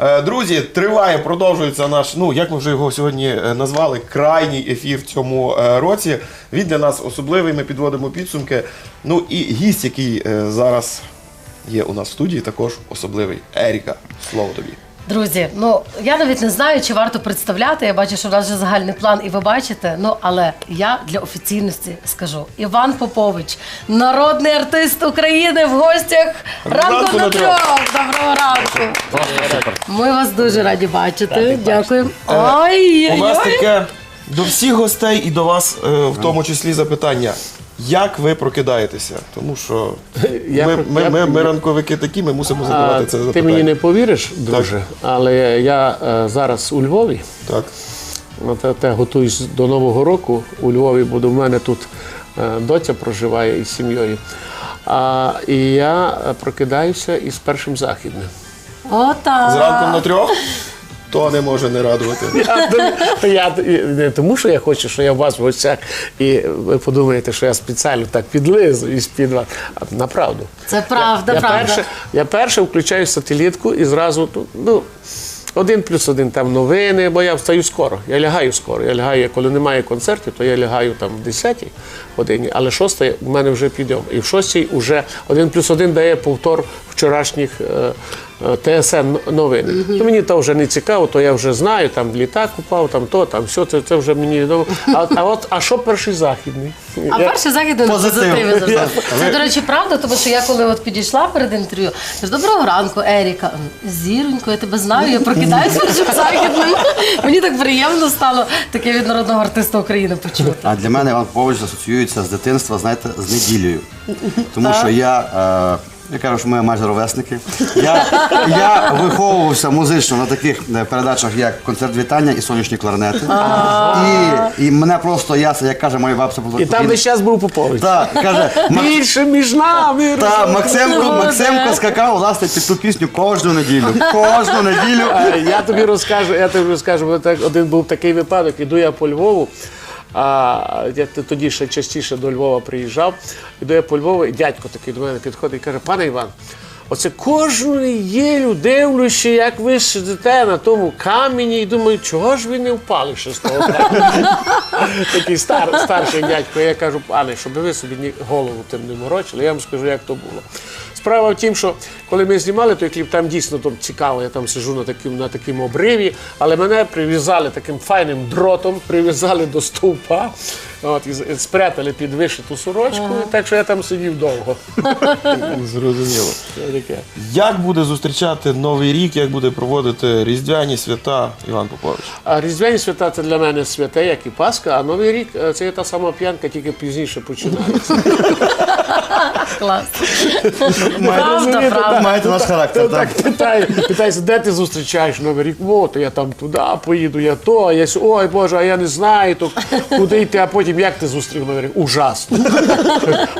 Е, Друзі, триває, продовжується наш, ну як ми вже його сьогодні е, назвали, крайній ефір в цьому е, році. Він для нас особливий. Ми підводимо підсумки. Ну і гість, який зараз є у нас в студії, також особливий. Еріка, слово тобі. Друзі, ну я навіть не знаю, чи варто представляти. Я бачу, що в нас вже загальний план, і ви бачите. Ну але я для офіційності скажу: Іван Попович, народний артист України в гостях ранку, на на трьох. Доброго ранку. Ми вас дуже раді бачити. Дякую. Ой, У нас таке до всіх гостей і до вас, е, в тому числі, запитання. Як ви прокидаєтеся? Тому що Я ми, про- ми, ми, ми ранковики такі, ми мусимо А, задавати це ти мені не повіриш, друже, але я е, зараз у Львові. Так. От я те готуюсь до Нового року. У Львові буду в мене тут е, доця проживає із сім'єю. А, і я е, прокидаюся із першим західним. Отак. Зранку на трьох? То не може не радувати. Я, я не тому, що я хочу, що я у вас в гостях, і ви подумаєте, що я спеціально так підлизу із під вас. А направду. Це правда, я, правда. Перше, я перше включаю сателітку і зразу ну, один плюс один там новини, бо я встаю скоро. Я лягаю скоро. Я лягаю, коли немає концертів, то я лягаю там в 10 годині, але 6 в мене вже підйом. І в 6 вже один плюс один дає повтор вчорашніх. е, ТСН новини. То мені то вже не цікаво, то я вже знаю, там літак упав, там то, там все, це, це вже мені відомо. А, а от а що перший західний? А Я- перший захід на Позитив. позитиві завжди. Це, до речі, правда, тому що я коли от підійшла перед інтерв'ю, кажу, доброго ранку, Еріка. Зіронько, я тебе знаю, я прокидаюся першим західним. Мені так приємно стало таке від народного артиста України почути. А для мене Іван Попович асоціюється з дитинства, знаєте, з неділею. Тому що я, е, я кажу, що ми майже ровесники. Я, я виховувався музично на таких е, передачах, як концерт вітання і сонячні кларнети. І, і мене просто я, як каже моя бабця, І там весь час був Попович. Так, каже, «Ма- Більше між нами. та, Максимко, Максимко скакав власне під ту пісню кожну неділю. Кожну неділю. Е, Я тобі розкажу, я тобі розкажу, бо так один був такий випадок, іду я по Львову. А я тоді ще частіше до Львова приїжджав. Іду я по Львову, і дядько такий до мене підходить і каже: пане Іван, оце кожну неділю дивлюся, як ви сидите на тому камені, і думаю, чого ж ви не впали ще з того каменя? Такий стар, старший дядько. Я кажу, пане, щоб ви собі голову тим не морочили, я вам скажу, як то було. Справа в тім, що коли ми знімали той кліп, там дійсно там цікаво, я там сижу на таким, на такому обриві, але мене прив'язали таким файним дротом, прив'язали до стовпа, от, і з- і спрятали під вишиту сорочку, так що я там сидів довго. Зрозуміло. Це таке. Як буде зустрічати Новий рік, як буде проводити Різдвяні свята Іван Попович? А Різдвяні свята це для мене святе, як і Пасха, а Новий рік е, це є та сама п'янка, тільки пізніше починається. Клас. Правда, правда. Маєте наш характер, так? Так питається, де ти зустрічаєш Новий рік? О, то я там туди поїду, я то, а я сю- ой Боже, а я не знаю, то куди йти, а потім як ти зустрів рік? Ужасно.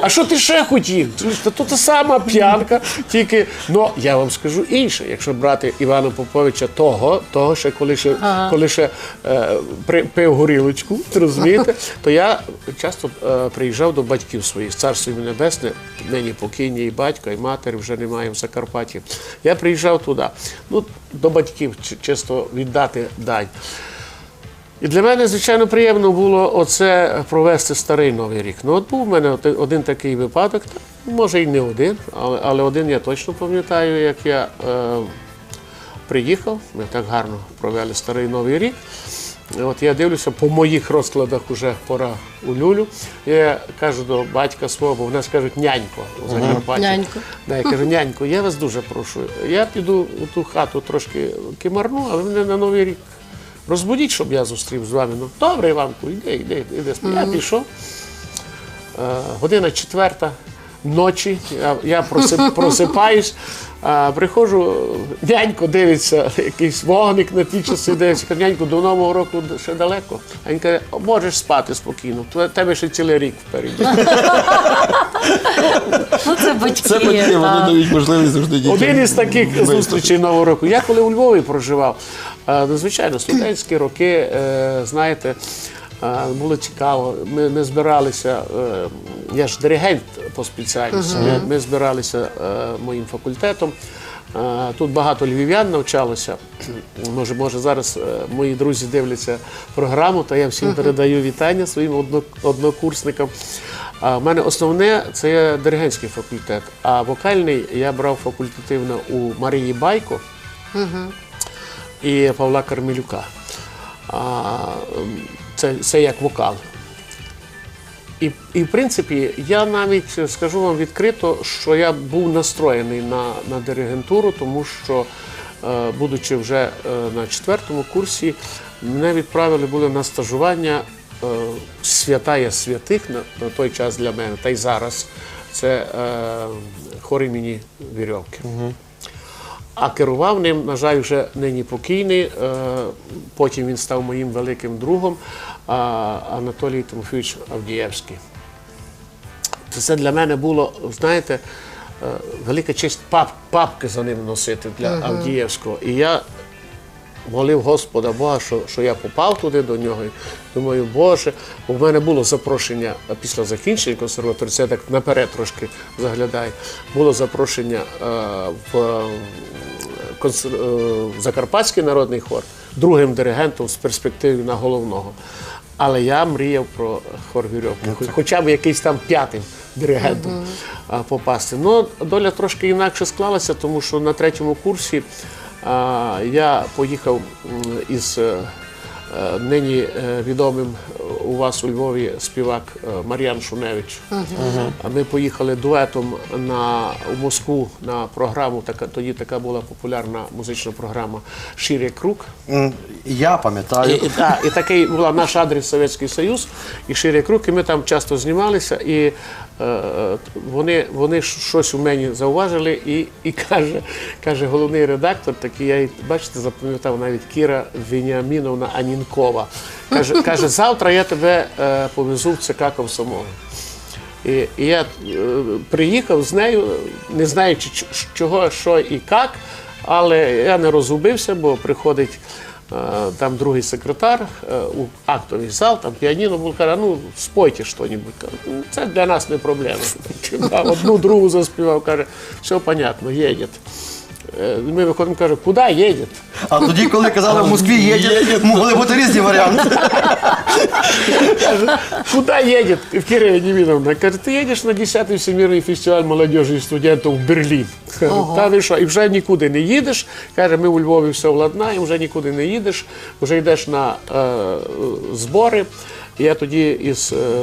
А що ти ще хотів? Та то та сама п'янка, тільки ну я вам скажу інше. Якщо брати Івана Поповича того, того ще коли ще коли ще е, при, пив горілочку, розумієте, то я часто е, приїжджав до батьків своїх, царство їм небесне, нині покійні і батько, і матері вже немає в Закарпатті. Я приїжджав туди, ну, до батьків чисто віддати дань. І для мене, звичайно, приємно було оце провести старий Новий рік. Ну, от був у мене один такий випадок, може і не один, але, але один я точно пам'ятаю, як я е, приїхав, ми так гарно провели старий Новий рік. От я дивлюся, по моїх розкладах вже пора у люлю. Я кажу до батька свого, бо в нас кажуть нянько у Закарпатті. Нянько. Да, я кажу, нянько, я вас дуже прошу. Я піду у ту хату трошки кимарну, а ви мене на Новий рік розбудіть, щоб я зустрів з вами. Ну, добре, Іванку, йди, йди, йди. Я пішов. Е, година четверта ночі, я, я просип, просипаюсь, а, приходжу, нянько дивиться, якийсь вогник на ті часи дивиться, каже, нянько, до Нового року ще далеко. А він каже, можеш спати спокійно, в тебе ще цілий рік впереді. Ну це батьки. Це батьки, вони так. дають можливість завжди дітям. Один із таких зустрічей Нового року. Я коли у Львові проживав, е, звичайно, студентські роки, е, знаєте, було цікаво. Ми, ми збиралися, е, я ж диригент по спеціальності, ми, ми збиралися е, моїм факультетом. Тут багато львів'ян навчалося. Може, може, зараз мої друзі дивляться програму, то я всім передаю вітання своїм однокурсникам. А в мене основне це диригентський факультет, а вокальний я брав факультативно у Марії Байко і Павла Кармелюка. Це, це як вокал. І, і в принципі, я навіть скажу вам відкрито, що я був настроєний на, на диригентуру, тому що, е, будучи вже е, на четвертому курсі, мене відправили були на стажування е, святая святих на, на той час для мене, та й зараз. Це е, хор імені Вірьовки. А керував ним, на жаль, вже нині покійний. е, Потім він став моїм великим другом Анатолій Тимофійович Авдієвський. Це для мене було, знаєте, е, велика честь пап, папки за ним носити для Авдієвського. І я молив Господа Бога, що, що я попав туди до нього. І думаю, Боже, бо в мене було запрошення після закінчення консерваторії, це я так наперед трошки заглядаю. Було запрошення е, в, е, консер- е, в Закарпатський народний хор другим диригентом з перспективи на головного. Але я мріяв про хор вірьовки, хоча б якийсь там п'ятим диригентом а, попасти. Ну, доля трошки інакше склалася, тому що на третьому курсі я поїхав із е, нині е, відомим у вас у Львові співак е, Мар'ян Шуневич. Ми поїхали дуетом на, у Москву на програму, така, тоді така була популярна музична програма Ширя Круг. Я пам'ятаю. і, та, і такий була наш адрес Совєтський Союз і ширя круг, і ми там часто знімалися, і е, вони, вони щось у мені зауважили, і, і каже, каже головний редактор, такий, я бачите, запам'ятав навіть Кіра Веніаміновна Анінкова. Каже, каже, завтра я тебе е, повезу в ЦК Комсомол. І, і я е, приїхав з нею, не знаючи чого, що і як, але я не розгубився, бо приходить е, там другий секретар е, у актовий зал, там піаніно був, каже, ну спойте щось. «Ну, Це для нас не проблема. Одну другу заспівав, каже, все понятно, їде. Е, Ми виходимо, каже, куди їде? А тоді, коли казали в Москві їде, могли бути різні варіанти. Куда едет Кира Вениаминовна? Каже, ти їдеш на 10-й Всемирний фестиваль молодежі і студентів в Берлін. Та ви що, і вже нікуди не їдеш. Каже, ми у Львові все владнаємо, вже нікуди не їдеш, вже йдеш на е, збори. І Я тоді із е,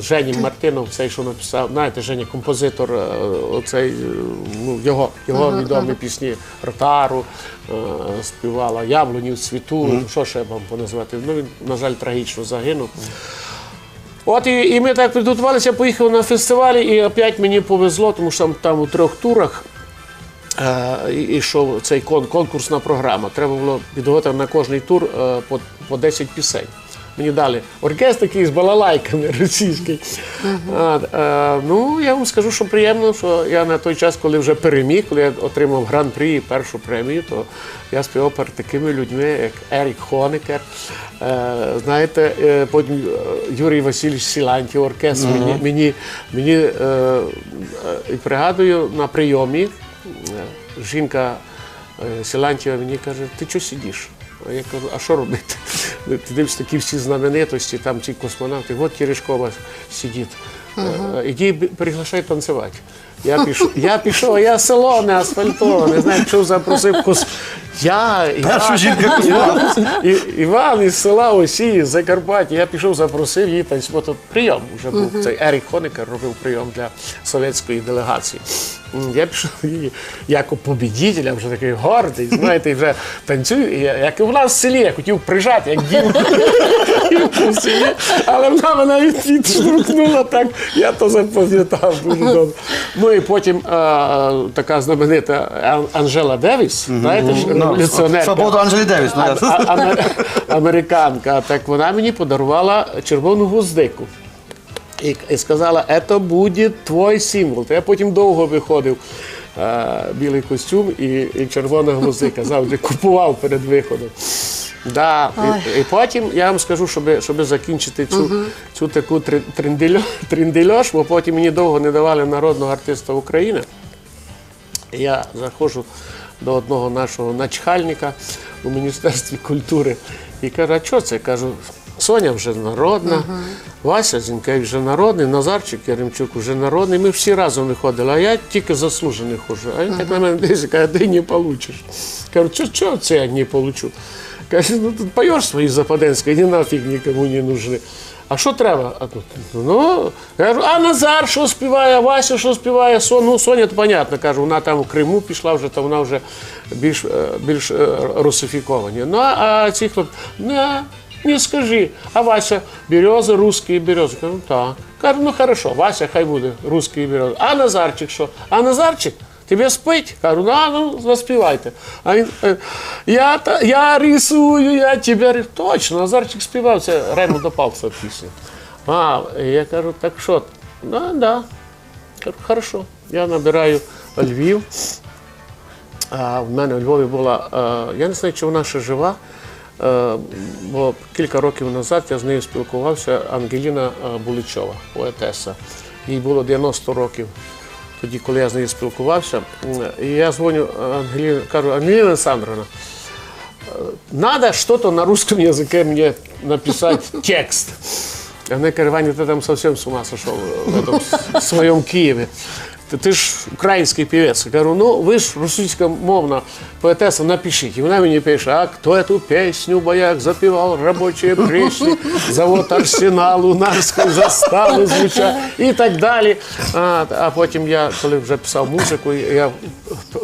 Женім Мартином, цей, що написав, знаєте, Женя композитор, е, оцей, е, ну, його, його відомі пісні Ротару е, співала, Яблуні в цвіту, ну, що ще вам поназвати. Ну, він, на жаль, трагічно загинув. От і, і ми так підготувалися, поїхали на фестивалі, і опять мені повезло, тому що там, там у трьох турах е, і- йшов цей кон, конкурсна програма. Треба було підготувати на кожний тур е, по, по 10 пісень. Мені дали оркестр такий з балалайками російський. А, е, ну, я вам скажу, що приємно, що я на той час, коли вже переміг, коли я отримав гран-прі і першу премію, то я співав перед такими людьми, як Ерік Хонекер. Е, знаєте, е, потім е, Юрій Васильович Сілантів, оркестр. Мені, мені, мені е, е, і пригадую на прийомі е, жінка е, мені каже, ти чого сидиш? Я кажу, а що робити? Ти дивишся такі всі знаменитості, там ці космонавти, от Терешкова сидить. Е, Іди приглашай танцювати. Я пішов, я пішов, а я село не асфальтоване, знаєш, чув, запросив кос... Я, Першу я, жінка Іван, І- Іван із села Осії, Закарпаття. Я пішов, запросив її танцювати. От Прийом вже був. Цей Ерік Хонекер робив прийом для совєтської делегації. Я пішов її як у побідітеля, вже такий гордий, знаєте, і вже танцюю. І я- як і в нас в селі, я хотів прижати, як дівку в селі, але вона мене від- відштовхнула так, я то запам'ятав дуже добре. Ну і потім така знаменита Анжела Девіс, знаєте, ж, революціонерка. Свободу Анджелі Девіс. ну, я- А- а- американка, так вона мені подарувала червону гвоздику. І, і сказала, це буде твій символ. То я потім довго виходив. е, білий костюм і, і червона гвоздика. Завжди купував перед виходом. Да. І, і потім я вам скажу, щоб, щоб закінчити цю, цю таку три- триндель- триндель-ош, бо потім мені довго не давали народного артиста України. Я заходжу до одного нашого начхальника у Міністерстві культури і каже, а що це? Кажу, Соня вже народна, Вася Зінкевич вже народний, Назарчик Яремчук вже народний. Ми всі разом виходили, а я тільки заслужений хожу. А він так на мене дивиться, каже, ти не получиш. Кажу, що, що це я не получу? Каже, ну тут поєш свої западенські, ні нафіг нікому не нужны. А що треба? А тут, ну, я кажу, а Назар що співає, Вася що співає, Сон, ну, Соня, то понятно, кажу, вона там в Криму пішла вже, то вона вже більш, е, більш е, русифіковані. Ну, а, ці хлопці, не, не скажи, а Вася, берези, русські берези. Кажу, так. Кажу, ну хорошо, Вася, хай буде, русські берези. А Назарчик що? А Назарчик? Тебе спить? Кажу, ну, ну заспівайте. А він, е, я, я рисую, я тебе рисую. Точно, Назарчик співав, це Реймонда Павлова пісня. А, я кажу, так що? Да, да. Кажу, хорошо. Я набираю Львів. А в мене у Львові була, е, я не знаю, чи вона ще жива, е, бо кілька років назад я з нею спілкувався, Ангеліна Буличова, поетеса. Їй було 90 років Тоді, коли я з нею спілкувався, М, і я дзвоню Ангеліні, кажу, Ангеліна Олександровна, надо что-то на русском языке мне написать текст. Она говорит, Ваня, ты там совсем с ума сошел в этом с- своем Киеве. Ти, ти ж український півець. Я кажу, ну ви ж російськомовна поетеса, напишіть. І вона мені пише, а хто эту пісню бояк запівав, робочі пришли, завод Арсеналу, Нарської застави звучать і так далі. А, а потім я, коли вже писав музику, я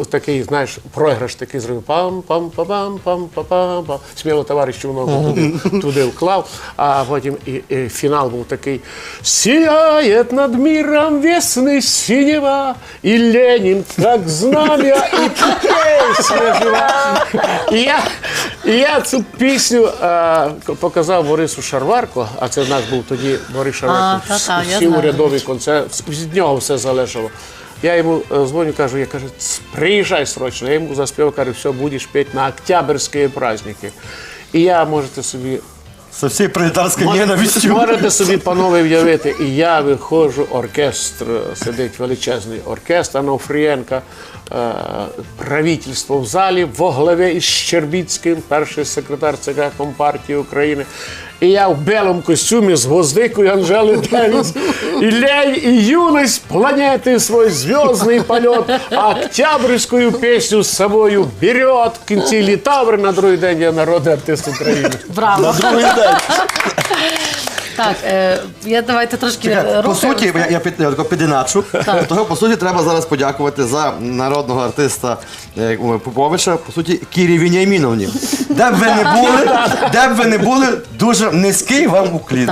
такий, знаєш, програш такий зробив пам пам пам пам пам пам пам пам сміло товаришу ногу туди, туди вклав, а потім і, і фінал був такий Сіяет над миром весны синева, і Ленін, як знам'я, жива. І я, я цю пісню е, показав Борису Шарварко, а це наш був тоді Борис Шарварко, А, та-та, всі знаю. урядові концерти, від нього все залежало. Я йому е, дзвоню, кажу, я кажу, приїжджай срочно. Я йому заспівав, кажу, все, будеш петь на октябрьські праздники. І я можете собі Со всією пролетарською ненавистю. Можете собі, панове, уявити, і я виходжу, оркестр, сидить величезний оркестр Анофрієнка, е, правительство в залі, во главі із Щербіцьким, перший секретар ЦК Компартії України. І я в білому костюмі з гвоздикой Анжели Девіс і лей, і юность планети свой зв'язний польот а октябрьскую песню з собою берет. В кінці літаври на другий день я народний артист України. Браво! На другий день. Так, е, я давайте трошки Чекай, По суті, я, я, під, я тако підіначу. Того, по суті, треба зараз подякувати за народного артиста е, Поповича, по суті, Кірі Віняйміновні. Де б ви не були, де б ви не були, дуже низький вам уклін.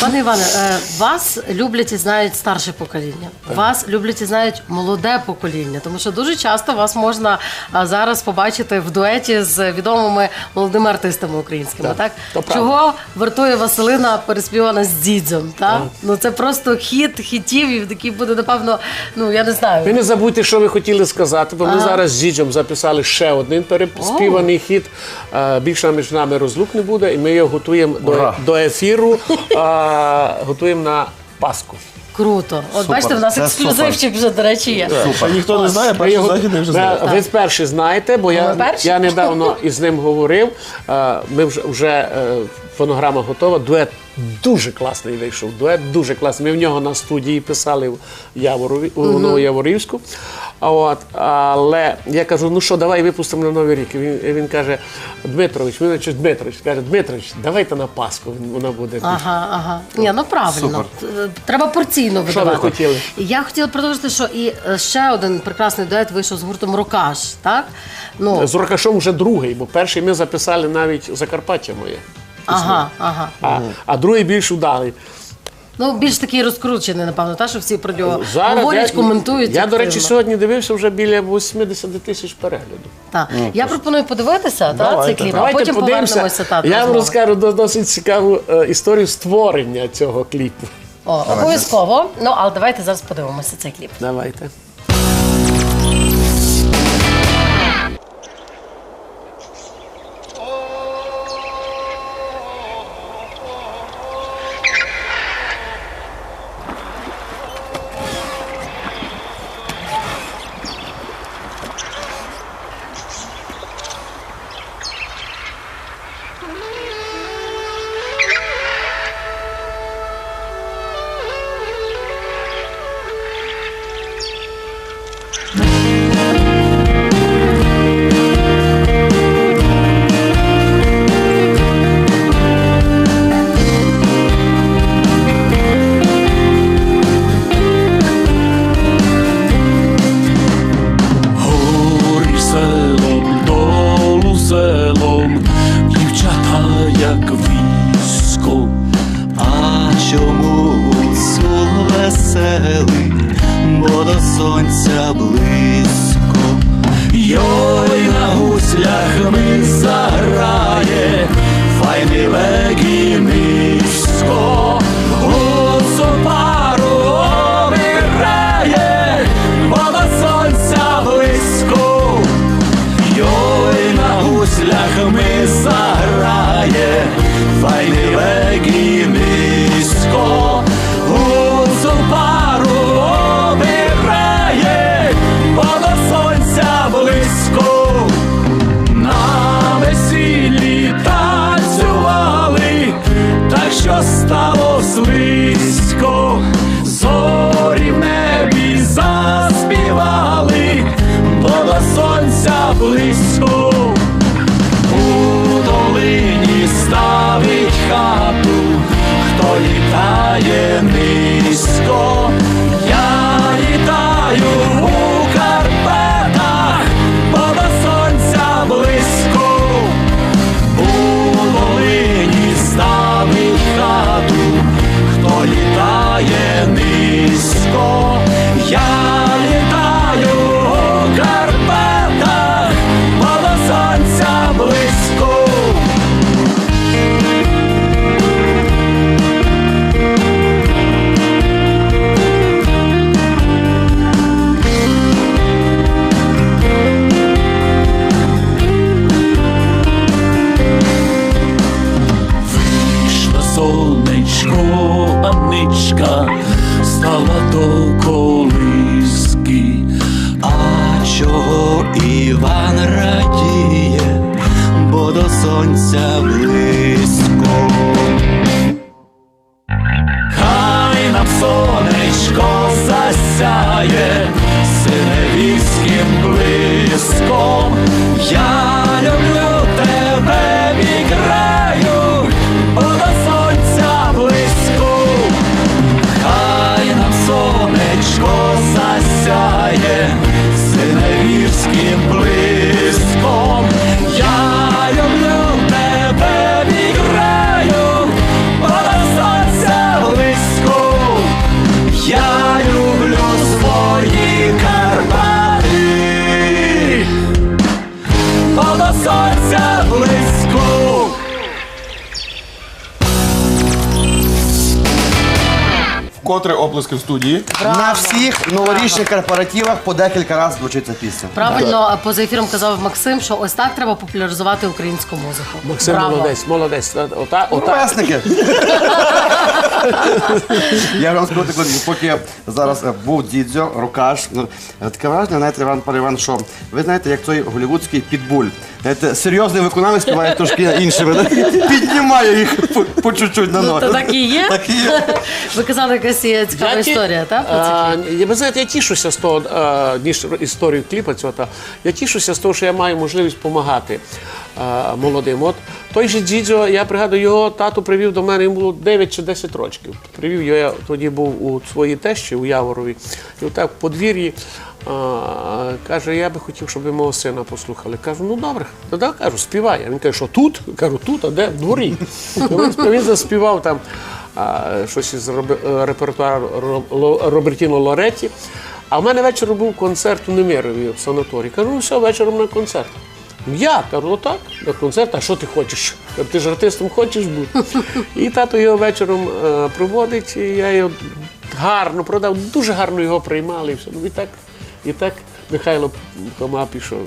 Пане Іване, е, вас люблять і знають старше покоління. Вас люблять і знають молоде покоління, тому що дуже часто вас можна а, зараз побачити в дуеті з відомими молодими артистами українськими. Так, чого вартує Василина переспівана з дідзом? Так? Ну це просто хіт хітів, і такий буде, напевно, ну я не знаю. Ви не забудьте, що ви хотіли сказати, бо ми зараз з Діджем записали ще один переспіваний хіт. Е, Більше між нами розлук не буде, і ми його готуємо до, Ура! до ефіру, е, готуємо на Пасху. Круто. От Супер, бачите, в нас це ексклюзивчик вже, до речі, є. Ще ніхто не знає, Ви, перший його- західний вже знає. ви перші знаєте, бо я, перші? я недавно із ним говорив. Е, Ми вже, вже е, фонограма готова. Дует дуже класний вийшов. Дует дуже класний. Ми в нього на студії писали в Яворові, у Новояворівську. А От, але я кажу, ну що, давай випустимо на Новий рік. І Він, він каже, Дмитрович, він чи Дмитрович, каже, Дмитрович, давайте на Пасху вона буде. Ага, ага. Ні, ну правильно. Е, Треба порційно Що ви хотіли? Я хотіла продовжити, що і е, ще один прекрасний дует вийшов з гуртом Рокаш. Так? Ну, З Рокашом вже другий, бо перший ми записали навіть Закарпаття моє. Ага, ага. А, а другий більш удалий. Ну, більш такий розкручений, напевно, та, що всі про нього говорять, я, коментують. Я, до речі, сьогодні дивився вже біля 80 тисяч переглядів. Так. Я пропоную подивитися та, цей Давайте. кліп, а Давайте потім подивимося. повернемося. Та, до я вам розмови. розкажу до- досить цікаву е, історію створення цього кліпу. О, обов'язково. Ну, але давайте зараз подивимося цей кліп. Давайте. Сонечко, Анничка стала до колиски. А чого Іван радіє, бо до сонця близько. Бо Вкотре оплески в студії. На всіх новорічних корпоративах по декілька разів звучить ця пісня. Правильно, поза ефіром казав Максим, що ось так треба популяризувати українську музику. Максим Браво. молодець, молодець. Ота, ота. Ровесники. Я вам скажу таку, поки зараз е, був дідзьо, рукаш. ну, е, Таке враження, знаєте, Іван Пан Іван, що ви знаєте, як той голівудський підбуль. Знаєте, серйозний виконавець співає трошки іншими. да? Піднімає їх по, по чуть-чуть на Ну, ноги. то так і є. Так і є. Ви казали, якась є цікава Я ті- історія, так? про цей А, я, ви знаєте, я тішуся з того, а, ніж історію кліпа цього. Та, я тішуся з того, що я маю можливість допомагати а, молодим. От той же дідзьо, я пригадую, його тату привів до мене, йому було 9 чи 10 років. Привів його, я тоді був у своїй тещі, у Яворові. І отак в подвір'ї а, каже, я би хотів, щоб ви мого сина послухали. Кажу, ну добре, тоді кажу, співай. А він каже, що тут? Кажу, тут, а де? В дворі. Він, він заспівав там щось із е, репертуару Робертіно Лоретті. А в мене вечором був концерт у Немирові в санаторії. Кажу, ну все, вечором на концерт. «Ну, Я кажу, ну так, на концерт, а що ти хочеш? Ти ж артистом хочеш бути. І тато його вечором е, проводить, і я його гарно продав, дуже гарно його приймали. І, все. Ну, і так, і так Михайло Хома пішов.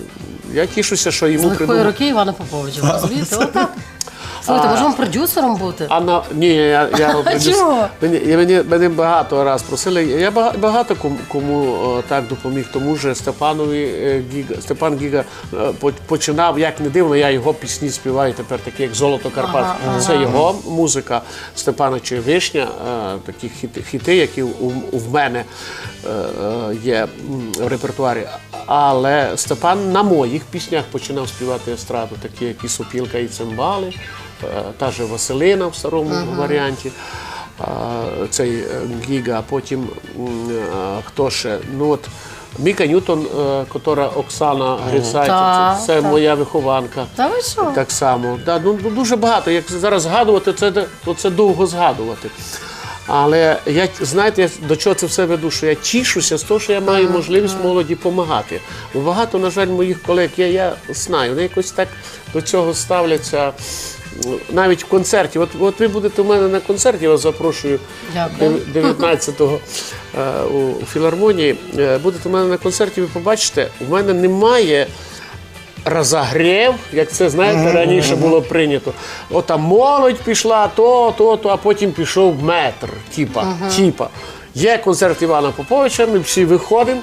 Я тішуся, що йому З легкої придумав. руки Івана Поповича, розумієте? Отак. Слухайте, може вам продюсером бути? А на ні, я, я роблю. Чого? Мені, я- мені, мене багато раз просили. Я бага- багато кому, кому так допоміг. Тому що Степанові е, Гіга, Степан Гіга е, по- починав, як не дивно, я його пісні співаю тепер, такі як Золото Карпат. Це його музика Степана чи Вишня, е, такі хіти, хіти, які у, у в мене е, е, є м, в репертуарі. Але Степан на моїх піснях починав співати естраду, такі як і Сопілка, і цимбали, та же Василина в старому варіанті. Цей е, Гіга, а потім е, хто ще? Ну от Міка Ньютон, е, котра Оксана Грицай, Так, це, це так. моя вихованка. Та ви що? Так само. Да, ну, ну, дуже багато. Як зараз згадувати, це, то це довго згадувати. Але я знаєте, я до чого це все веду? Що я тішуся з того, що я маю можливість молоді допомагати. Багато, на жаль, моїх колег, я, я знаю, вони якось так до цього ставляться. Навіть в концерті. От, от ви будете у мене на концерті, я вас запрошую Дякую. 19-го е, у філармонії. Е, Будете у мене на концерті, ви побачите, у мене немає розогрів, як це знаєте, раніше було прийнято. От там молодь пішла, то, то, то, а потім пішов метр, типа, типа. Є концерт Івана Поповича, ми всі виходимо.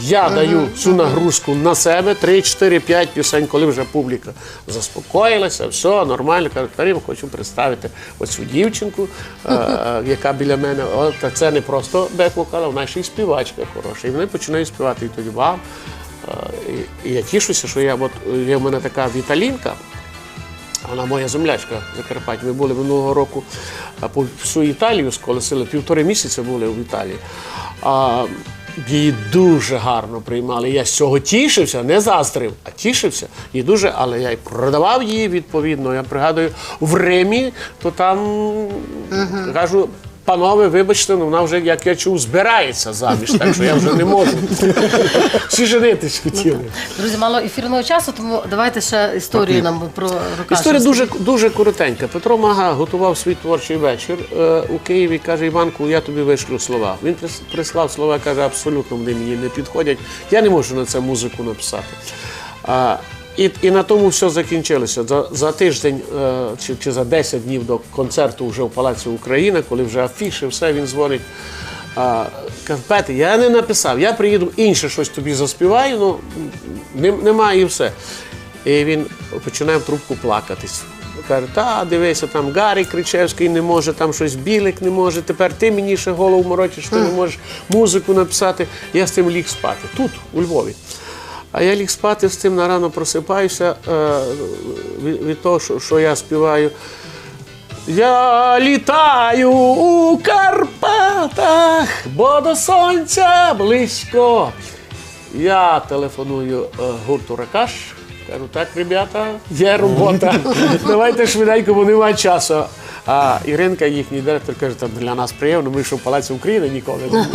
Я даю цю нагрузку на себе 3, 4, 5 пісень, коли вже публіка заспокоїлася, все нормально. Кажу, Карім, хочу представити оцю дівчинку, е, яка біля мене. От, та це не просто бек-вокал, вона ще й співачка хороша. І вони починають співати і тоді вау. Е, І, і я тішуся, що я от є в мене така Віталінка, вона моя землячка Закарпаття. Ми були минулого року по всю Італію сколесили, півтори місяці були в Італії. А, її дуже гарно приймали. Я з цього тішився, не заздрив, а тішився. І дуже, але я й продавав її відповідно. Я пригадую, в Римі, то там кажу. Панове, вибачте, ну вона вже, як я чув, збирається заміж, так що я вже не можу. Всі женитись хотіли. Друзі, мало ефірного часу, тому давайте ще історію нам про Рукаша. Історія дуже, дуже коротенька. Петро Мага готував свій творчий вечір е, у Києві. Каже, Іванку, я тобі вишлю слова. Він прис- прислав слова, каже, абсолютно вони мені не підходять. Я не можу на це музику написати. А, і, і на тому все закінчилося. За, за тиждень е, чи, чи за 10 днів до концерту вже в Палаці Україна, коли вже афіши, все він дзвонить. А, каже, Петя, я не написав, я приїду інше щось тобі заспіваю, ну немає і все. І він починає в трубку плакатись. Каже, та дивися, там Гарі Кричевський не може, там щось Білик не може, тепер ти мені ще голову морочиш, ти не можеш музику написати. Я з цим ліг спати. Тут, у Львові. А я ліг спати з цим на рано просипаюся е, від, того, що, що я співаю. Я літаю у Карпатах, бо до сонця близько. Я телефоную е, гурту Ракаш. Кажу, так, ребята, є робота. Давайте швиденько, бо немає часу. А Іринка, їхній директор, каже, там для нас приємно, ми що в Палаці України ніколи не були.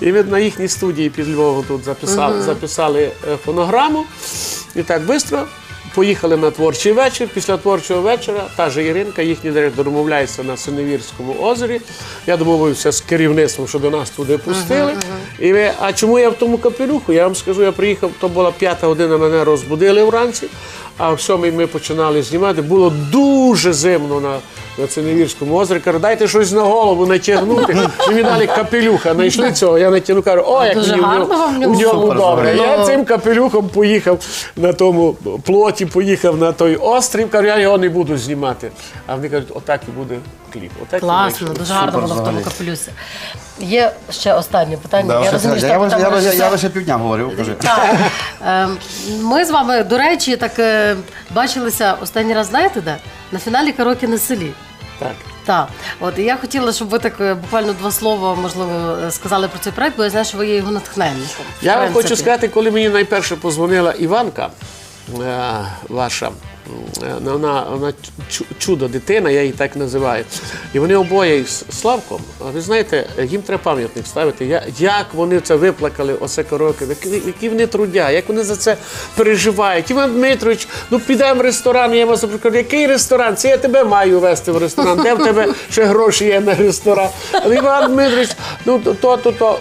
І ми на їхній студії під Львовом тут записали, записали е, фонограму. І так швидко поїхали на творчий вечір. Після творчого вечора та же Іринка, їхній директор, домовляється на Синевірському озері. Я домовився з керівництвом, що до нас туди пустили. І ви, а чому я в тому капелюху? Я вам скажу, я приїхав, то була п'ята година, мене розбудили вранці. А в сьомій ми починали знімати. Було дуже зимно на, на Циневірському озері. Кажу, дайте щось на голову натягнути. І мені дали капелюха. Знайшли цього. Я натягну, кажу, о, як Дуже мені в гарно ньому- вам в ньому. в ньому Супер добре. Я цим капелюхом поїхав на тому плоті, поїхав на той острів. Кажу, я його не буду знімати. А вони кажуть, отак і буде кліп. Отак і Класно, вийшло. дуже гарно було в тому капелюсі. Є ще останнє питання. Да. Я розумію, що Я, так, би- там я, би- я, режисер- ще півдня говорив, кажи. Так. Ем, Ми з вами, до речі, так е, бачилися останній раз, знаєте, де? На фіналі караоке на селі. Так. Так, от і я хотіла, щоб ви так е, буквально два слова, можливо, е, сказали про цей проект, бо я знаю, що ви є його натхненником. Я В вам принципі. хочу сказати, коли мені найперше позвонила Іванка, е, ваша, вона, вона чудо дитина, я її так називаю. І вони обоє із Славком, ви знаєте, їм треба пам'ятник ставити. Як вони це виплакали, оце короки, які, які вони трудя, як вони за це переживають. Іван Дмитрович, ну підемо в ресторан, я вас запрошую. Який ресторан? Це я тебе маю вести в ресторан. Де в тебе ще гроші є на ресторан? Але Іван Дмитрович, ну то, то, то, то,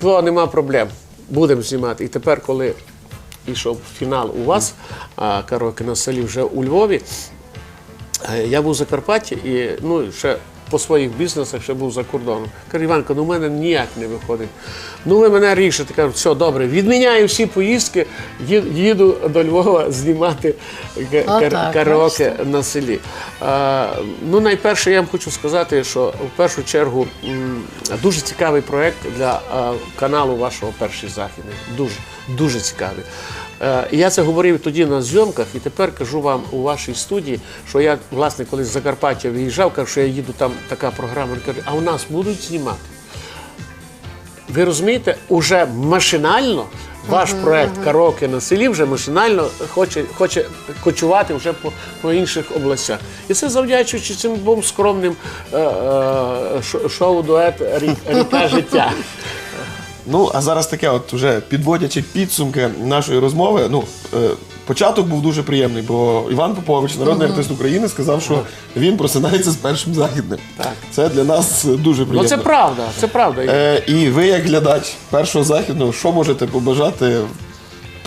то нема проблем. Будемо знімати. І тепер, коли йшов фінал у вас, а, караоке на селі вже у Львові. Е, Я був у Закарпатті і ну, ще по своїх бізнесах ще був за кордоном. Каже, Іванко, ну в мене ніяк не виходить. Ну ви мене рішите. Кажу, все, добре, відміняю всі поїздки, їду до Львова знімати караоке на селі. А, ну, найперше, я вам хочу сказати, що в першу чергу дуже цікавий проєкт для каналу вашого перший західний. Дуже, дуже цікавий. Е, і Я це говорив тоді на зйомках, і тепер кажу вам у вашій студії, що я, власне, коли з Закарпаття виїжджав, кажу, що я їду там така програма. Каже, а у нас будуть знімати. Ви розумієте, уже машинально ваш проект Караоке на селі вже машинально хоче, хоче кочувати вже по, по інших областях. І це завдячуючи цим двом скромним е, е, шоу дует Ріка життя. Ну, а зараз таке, от вже підводячи підсумки нашої розмови, ну, е, початок був дуже приємний, бо Іван Попович, народний артист України, сказав, що він просинається з першим західним. Так. Це для нас дуже Ну приємно. це правда, це правда. Е, і ви, як глядач першого західного, що можете побажати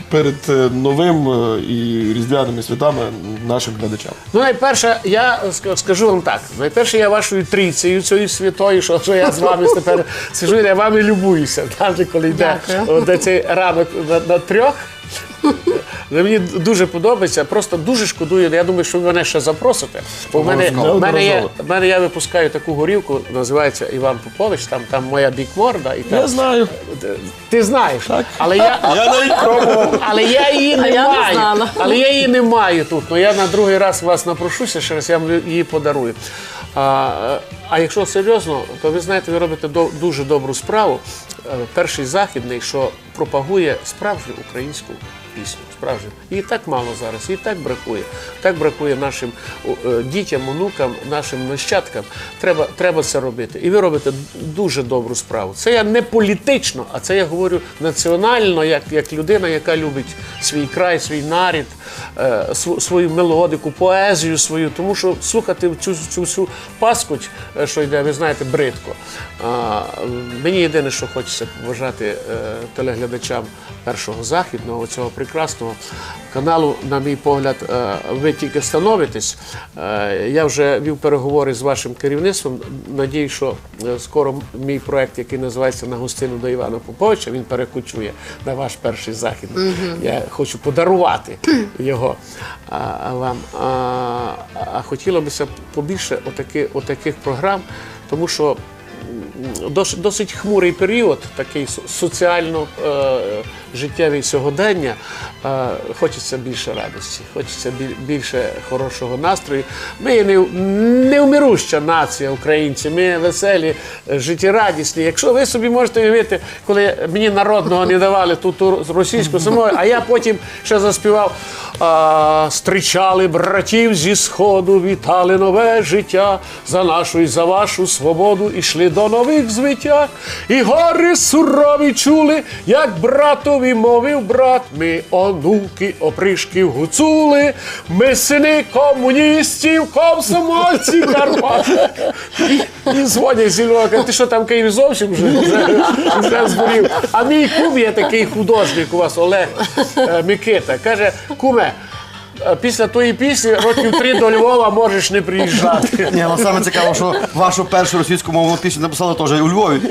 перед е, новим е, і різдвяними святами нашим глядачам? Ну, найперше, я ск- скажу вам так. Найперше, я вашою трійцею цією святою, що, що я з вами тепер сижу, я вами любуюся. Навіть коли йде от цей ранок на, на трьох. Ну, Мені дуже подобається, просто дуже шкодую. Я думаю, що ви мене ще запросите. Бо в мене, в мене, є, в мене я випускаю таку горілку, називається Іван Попович, там, там моя бікморда. І там, Я знаю. Ти знаєш, але я, Я навіть пробував. але я її не А я не маю. знала. Але я її не маю тут. Ну я на другий раз вас напрошуся, ще раз я вам її подарую. А, а якщо серйозно, то ви знаєте, ви робите до- дуже добру справу. Е, Перший західний, що пропагує справжню українську пісню. Справжню. Її так мало зараз, її так бракує. Так бракує нашим е, дітям, онукам, нашим нащадкам. Треба, треба це робити. І ви робите дуже добру справу. Це я не політично, а це я говорю національно, як, як людина, яка любить свій край, свій нарід, е, свою мелодику, поезію свою. Тому що слухати цю, цю всю паскуть, е, що йде, ви знаєте, бридко. Мені єдине, що хочеться побажати телеглядачам першого західного цього прекрасного каналу, на мій погляд, е, ви тільки становитесь. Е, Я вже вів переговори з вашим керівництвом. Надію, що е, скоро мій проект, який називається На гостину до Івана Поповича, він перекочує на ваш перший захід. Я хочу подарувати його вам. А, хотілося б побільше отаки, отаких програм, тому що досить хмурий період, такий соціально життєвий сьогодення. Хочеться більше радості, хочеться більше хорошого настрою. Ми не, невмируща нація, українці, ми веселі, життєрадісні. Якщо ви собі можете уявити, коли мені народного не давали тут ту російську самою, а я потім ще заспівав. Стрічали братів зі сходу, вітали нове життя за нашу і за вашу свободу, ішли до нових звитяг. І гори сурові чули, як братові мовив брат. Ми онуки, опришків гуцули, ми сини комуністів, комсомольців Карпат. І, і дзвонять зі кажуть, ти що там Київ зовсім вже, вже, вже зборів. А мій кум є такий художник у вас, Олег е, Микита. Каже, куме, е, після тої пісні років три до Львова можеш не приїжджати. Ні, але саме цікаво, що вашу першу російську мовну пісню написали теж у Львові.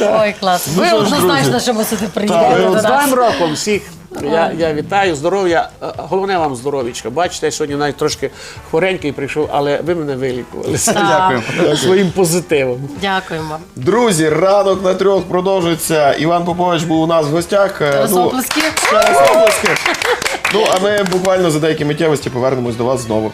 Ой, клас. Ви що ж, однозначно, друзі. що мусите приїхати до З Новим роком всіх. Я, я вітаю, здоров'я. Е, Головне вам здоров'ячка. Бачите, я сьогодні навіть трошки хворенький прийшов, але ви мене вилікували Дякую. своїм позитивом. Дякуємо. Друзі, ранок на трьох продовжиться. Іван Попович був у нас в гостях. Е, ну, оплески. Ну, а ми буквально за деякі миттєвості повернемось до вас знову.